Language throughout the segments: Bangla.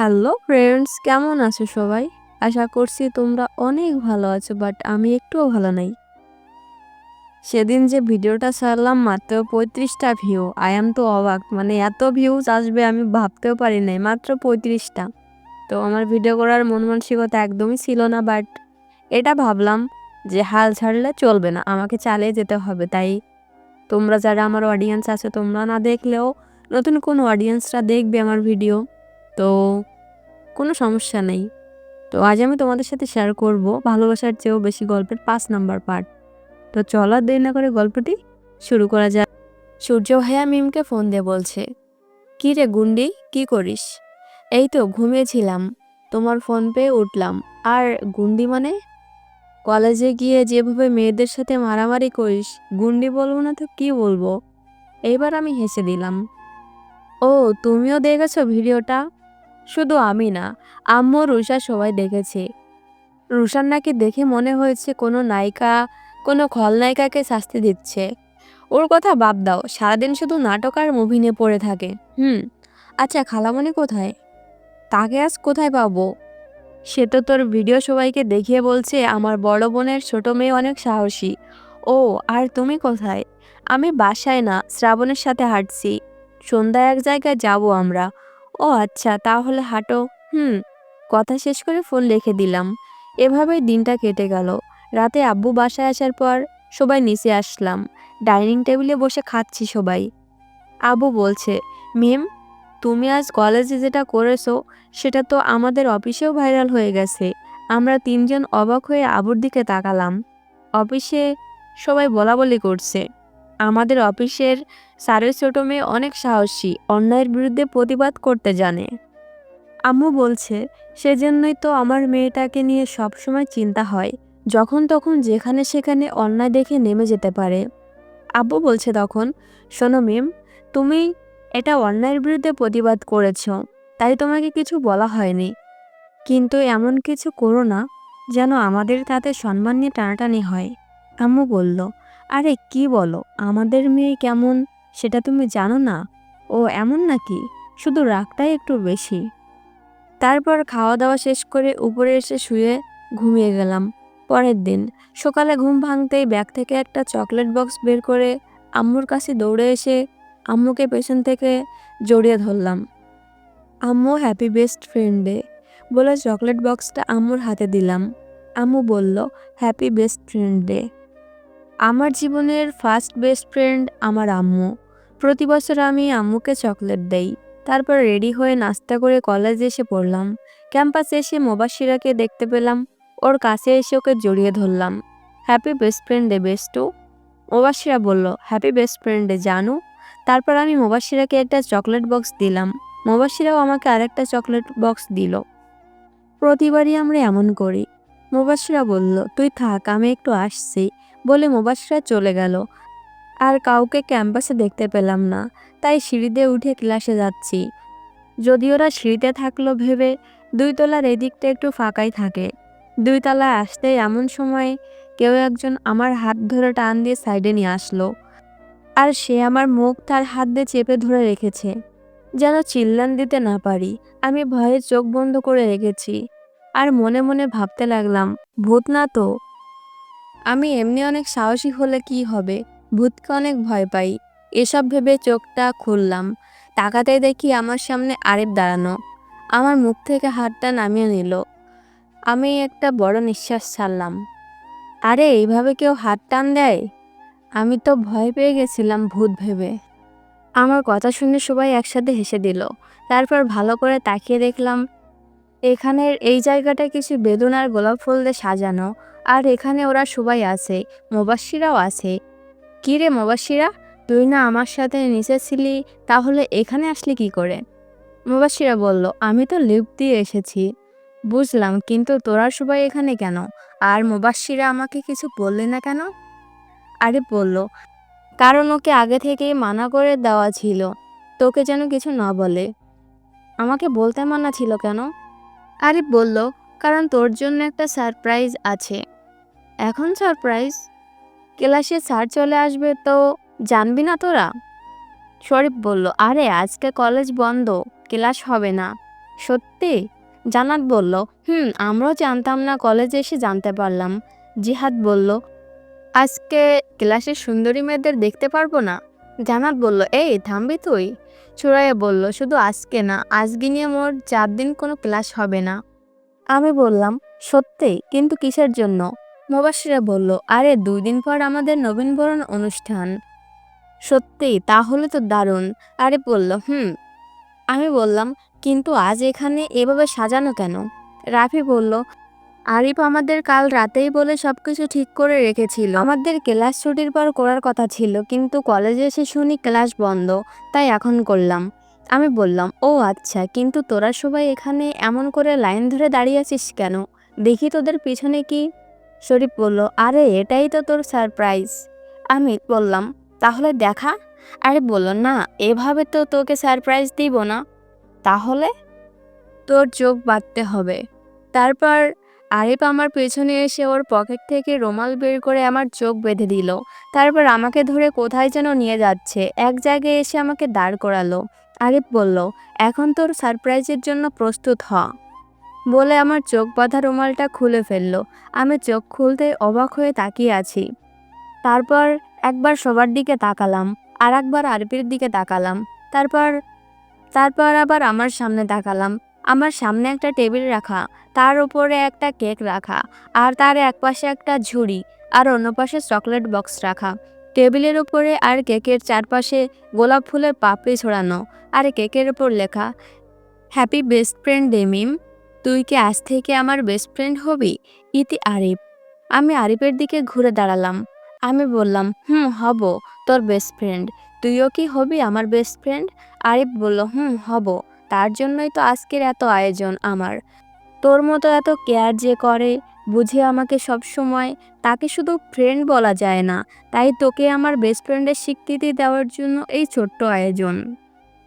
হ্যালো ফ্রেন্ডস কেমন আছো সবাই? আশা করছি তোমরা অনেক ভালো আছো বাট আমি একটুও ভালো নাই। সেদিন যে ভিডিওটা ছাড়লাম মাত্র পঁয়ত্রিশটা ভিউ আই এম তো অবাক মানে এত ভিউজ আসবে আমি ভাবতেও পারি নাই, মাত্র পঁয়ত্রিশটা। তো আমার ভিডিও করার মন মানসিকতা একদমই ছিল না বাট এটা ভাবলাম যে হাল ছাড়লে চলবে না, আমাকে চালিয়ে যেতে হবে, তাই তোমরা যারা আমার অডিয়েন্স আছে, তোমরা না দেখলেও নতুন কোনো অডিয়েন্সরা দেখবে আমার ভিডিও তো কোনো সমস্যা নেই। তো আজ আমি তোমাদের সাথে শেয়ার করব ভালোবাসার চেয়েও বেশি গল্পের পাঁচ নাম্বার পার্ট তো চল দেরি না করে গল্পটি শুরু করা যাক। সূর্য ভাইয়া মিমকে ফোন দিয়ে বলছে, কি রে গুন্ডি, কি করিস? এই তো, ঘুমিয়েছিলাম। তোমার ফোন পেয়ে উঠলাম। আর গুন্ডি মানে? কলেজে গিয়ে যেভাবে মেয়েদের সাথে মারামারি করিস, গুন্ডি বলব না তো কি বলব? এইবার আমি হেসে দিলাম। ও, তুমিও দেখেছ ভিডিওটা? শুধু আমি না, আম্মু রুষা সবাই দেখেছে। নাকি দেখে মনে হয়েছে কোনো নায়িকা, কোনো খলনায়িকাকে শাস্তি দিচ্ছে। ওর কথা বাদ দাও, সারাদিন শুধু নাটক আর মুভি নিয়ে পড়ে থাকে। হুম আচ্ছা খালামণি কোথায়? তাকে আজ কোথায় পাবো? সে তো তোর ভিডিও সবাইকে দেখিয়ে বলছে, আমার বড় বোনের ছোট মেয়ে অনেক সাহসী। ও, আর তুমি কোথায়? আমি বাসায় না, শ্রাবণের সাথে হাঁটছি। সন্ধ্যায় এক জায়গায় যাব আমরা। ও আচ্ছা তাহলে হাঁটো। হুম, কথা শেষ করে ফোন রেখে দিলাম। এভাবেই দিনটা কেটে গেল। রাতে আব্বু বাসায় আসার পর সবাই নিচে আসলাম। ডাইনিং টেবিলে বসে খাচ্ছি সবাই। আবু বলছে, মিম, তুমি আজ কলেজে যেটা করেছ, সেটা তো আমাদের অফিসেও ভাইরাল হয়ে গেছে। আমরা তিনজন অবাক হয়ে আবুর দিকে তাকালাম। অফিসে সবাই বলা বলি করছে। আমাদের অফিসের স্যারের ছোট মেয়ে অনেক সাহসী, অন্যায়ের বিরুদ্ধে প্রতিবাদ করতে জানে। আম্মু বলছে, সেজন্যই তো আমার মেয়েটাকে নিয়ে সবসময় চিন্তা হয়, যখন তখন যেখানে সেখানে অন্যায় দেখে নেমে যেতে পারে। আব্বু বলছে তখন, শোনো মেম, তুমি এটা অন্যায়ের বিরুদ্ধে প্রতিবাদ করেছ, তাই তোমাকে কিছু বলা হয়নি। কিন্তু এমন কিছু করো না, যেন আমাদের তাতে সম্মান নিয়ে টানাটানি হয়। আম্মু বলল আরে কি বলো? আমাদের মেয়ে কেমন? সেটা তুমি জানো না? ও এমন নাকি? শুধু রাগটাই একটু বেশি। তারপর খাওয়া দাওয়া শেষ করে উপরে এসে শুয়ে ঘুমিয়ে গেলাম। পরের দিন সকালে ঘুম ভাঙতেই ব্যাগ থেকে একটা চকলেট বক্স বের করে আম্মুর কাছে দৌড়ে এসে আম্মুকে পেছন থেকে জড়িয়ে ধরলাম। আম্মু হ্যাপি বেস্ট ফ্রেন্ড বলে চকলেট বক্সটা আম্মুর হাতে দিলাম। আম্মু বলল, হ্যাপি বেস্ট ফ্রেন্ড ডে আমার জীবনের ফার্স্ট বেস্ট ফ্রেন্ড আমার আম্মু। প্রতি বছর আমি আম্মুকে চকলেট দেই। তারপর রেডি হয়ে নাস্তা করে কলেজে এসে পড়লাম। ক্যাম্পাসে এসে মোবাশিরাকে দেখতে পেলাম। ওর কাছে এসে ওকে জড়িয়ে ধরলাম। হ্যাপি বেস্ট ফ্রেন্ড বেস্টু মোবাশিরা বলল হ্যাপি বেস্ট ফ্রেন্ড ডে জানু। তারপর আমি মোবাশিরাকে একটা চকলেট বক্স দিলাম। মোবাশিরাও আমাকে আরেকটা চকলেট বক্স দিল। প্রতিবারই আমরা এমন করি। মোবাশিরা বলল, তুই থাক, আমি একটু আসছি। বলে মোবাশিরা চলে গেল। আর কাউকে ক্যাম্পাসে দেখতে পেলাম না, তাই সিঁড়িতে উঠে ক্লাসে যাচ্ছি। যদি ওরা সিঁড়িতে থাকল ভেবে দুই তলার এদিকটা একটু ফাঁকাই থাকে। দুই তলায় আসতেই এমন সময় কেউ একজন আমার হাত ধরে টান দিয়ে সাইডে নিয়ে আসলো। আর সে আমার মুখ তার হাত দিয়ে চেপে ধরে রেখেছে। যেন চিল্লান দিতে না পারি, আমি ভয়ে চোখ বন্ধ করে রেখেছি। আর মনে মনে ভাবতে লাগলাম, ভূত না তো? আমি এমনি অনেক সাহসী হলে কি হবে? ভূতকে অনেক ভয় পাই। এসব ভেবে চোখটা খুললাম। তাকাতে দেখি আমার সামনে আরেফ দাঁড়ানো। আমার মুখ থেকে হাতটা নামিয়ে নিল। আমি একটা বড় নিঃশ্বাস ছাড়লাম। আরে, এইভাবে কেউ হাত টান দেয়? আমি তো ভয় পেয়ে গেছিলাম ভূত ভেবে। আমার কথা শুনে সবাই একসাথে হেসে দিল। তারপর ভালো করে তাকিয়ে দেখলাম এখানের এই জায়গাটা কিছু বেদুন আর গোলাপ ফুল দিয়ে সাজানো। আর এখানে ওরা সবাই আছে, মোবাসিরাও আছে। কী রে মোবাসিরা? তুই না আমার সাথে নিচে ছিলি, তাহলে এখানে আসলি কি করে? মোবাসিরা বলল, আমি তো লিফট দিয়ে এসেছি। বুঝলাম, কিন্তু তোরা সবাই এখানে কেন? আর মোবাসিরা আমাকে কিছু বললে না কেন? আরে বলল, কারণ ওকে আগে থেকেই মানা করে দেওয়া ছিল। তোকে যেন কিছু না বলে। আমাকে বলতে মানা ছিল কেন? আরিফ বলল, কারণ তোর জন্য একটা সারপ্রাইজ আছে। এখন সারপ্রাইজ? ক্লাসে স্যার চলে আসবে তো জানবি না তোরা? শরীফ বলল, আরে আজকে কলেজ বন্ধ, ক্লাস হবে না। সত্যি? জান্নাত বলল, হুম, আমরাও জানতাম না কলেজে এসে জানতে পারলাম। জিহাদ বলল, আজকে ক্লাসের সুন্দরী মেয়েদের দেখতে পারব না? জান্নাত বলল, এই, থামবি তুই? সুরাইয়া বলল, শুধু আজকে না, আজকে নিয়ে মোর চার দিন কোনো ক্লাস হবে না। আমি বললাম, সত্যি? কিন্তু কিসের জন্য? মুবাসিরা বলল, আরে, দুই দিন পর আমাদের নবীনবরণ অনুষ্ঠান। সত্যি? তাহলে তো দারুণ। আরে বলল, হুম। আমি বললাম, কিন্তু আজ এখানে এভাবে সাজানো কেন? রাফি বলল আরিফ আমাদের কাল রাতেই বলে সবকিছু ঠিক করে রেখেছিল। আমাদের ক্লাস ছুটির পর করার কথা ছিল, কিন্তু কলেজে এসে শুনি ক্লাস বন্ধ, তাই এখন করলাম। আমি বললাম, ও আচ্ছা কিন্তু তোরা সবাই এখানে এমন করে লাইন ধরে দাঁড়িয়ে আছিস কেন? দেখি তোদের পিছনে কি? শরীফ বলল, আরে, এটাই তো তোর সারপ্রাইজ আমি বললাম, তাহলে দেখা? আরে বলল, না, এভাবে তো তোকে সারপ্রাইজ দিব না। তাহলে? তোর চোখ বাঁধতে হবে। তারপর আরিফ আমার পেছনে এসে ওর পকেট থেকে রুমাল বের করে আমার চোখ বেঁধে দিল। তারপর আমাকে ধরে কোথায় যেন নিয়ে যাচ্ছে। এক জায়গায় এসে আমাকে দাঁড় করালো। আরিফ বলল, এখন তোর সারপ্রাইজের জন্য প্রস্তুত হ। বলে আমার চোখ বাঁধা রুমালটা খুলে ফেলল। আমি চোখ খুলতে অবাক হয়ে তাকিয়ে আছি। তারপর একবার সবার দিকে তাকালাম আর একবার আরবির দিকে তাকালাম। তারপর তারপর আবার আমার সামনে তাকালাম। আমার সামনে একটা টেবিল রাখা, তার উপরে একটা কেক রাখা, আর তার একপাশে একটা ঝুড়ি, আর অন্য পাশে চকলেট বক্স রাখা। টেবিলের উপরে আর কেকের চারপাশে গোলাপ ফুলের পাপড়ি ছড়ানো আর কেকের উপর লেখা হ্যাপি বেস্ট ফ্রেন্ড ডেমিম তুই কি আজ থেকে আমার বেস্ট ফ্রেন্ড হবি? ইতি আরিফ। আমি আরিফের দিকে ঘুরে দাঁড়ালাম। আমি বললাম, হুম, হব, তোর বেস্ট ফ্রেন্ড তুইও কি হবি আমার বেস্ট ফ্রেন্ড আরিফ বলল, হুম, হব। তার জন্যই তো আজকের এত আয়োজন আমার। তোর মতো এত কেয়ার যে করে, বুঝে আমাকে সব সময় তাকে শুধু ফ্রেন্ড বলা যায় না, তাই তোকে আমার বেস্ট ফ্রেন্ডের স্বীকৃতি দেওয়ার জন্য এই ছোট্ট আয়োজন।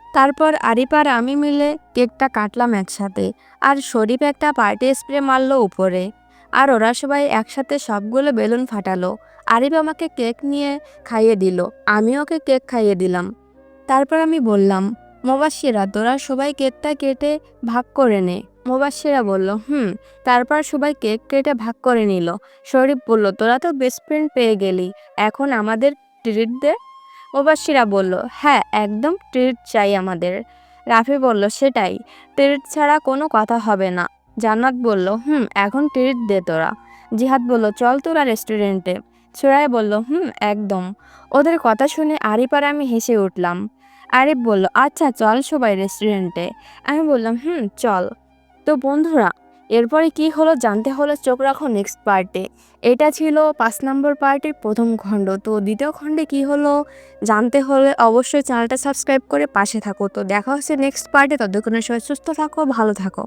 তারপর আরিফ আর আমি মিলে কেকটা কাটলাম একসাথে, আর শরীফ একটা পার্টি স্প্রে মারলো উপরে, আর ওরা সবাই একসাথে সবগুলো বেলুন ফাটালো। আরিফ আমাকে কেক নিয়ে খাইয়ে দিল আমি ওকে কেক খাইয়ে দিলাম। তারপর আমি বললাম মোবাসিরা, তোরা সবাই কেকটা কেটে ভাগ করে নে। মোবাসিরা বলল, হুম। তারপর সবাই কেক কেটে ভাগ করে নিল। শরীফ বলল, তোরা তো বেস্ট ফ্রেন্ড পেয়ে গেলি। এখন আমাদের ট্রিট দে। মোবাসিরা বলল হ্যাঁ একদম ট্রিট চাই আমাদের। রাফি বলল, সেটাই। ট্রিট ছাড়া কোনো কথা হবে না। জান্নাত বলল, হুম, এখন ট্রিট দে তোরা। জিহাদ বলল, চল তোরা রেস্টুরেন্টে সুরায় বলল, হুম, একদম। ওদের কথা শুনে আরিফ আর আমি হেসে উঠলাম। আরিফ বলল আচ্ছা চল সবাই রেস্টুরেন্টে আমি বললাম, হুম, চল। তো বন্ধুরা, এরপরে কি হলো জানতে হলো চোখ রাখো নেক্সট পার্টে এটা ছিল পাঁচ নম্বর পার্টির প্রথম খণ্ড। তো দ্বিতীয় খণ্ডে কি হলো জানতে হলে অবশ্যই চ্যানেলটা সাবস্ক্রাইব করে পাশে থাকো। তো দেখা হচ্ছে নেক্সট পার্টে ততক্ষণের সবাই সুস্থ থাকো, ভালো থাকো।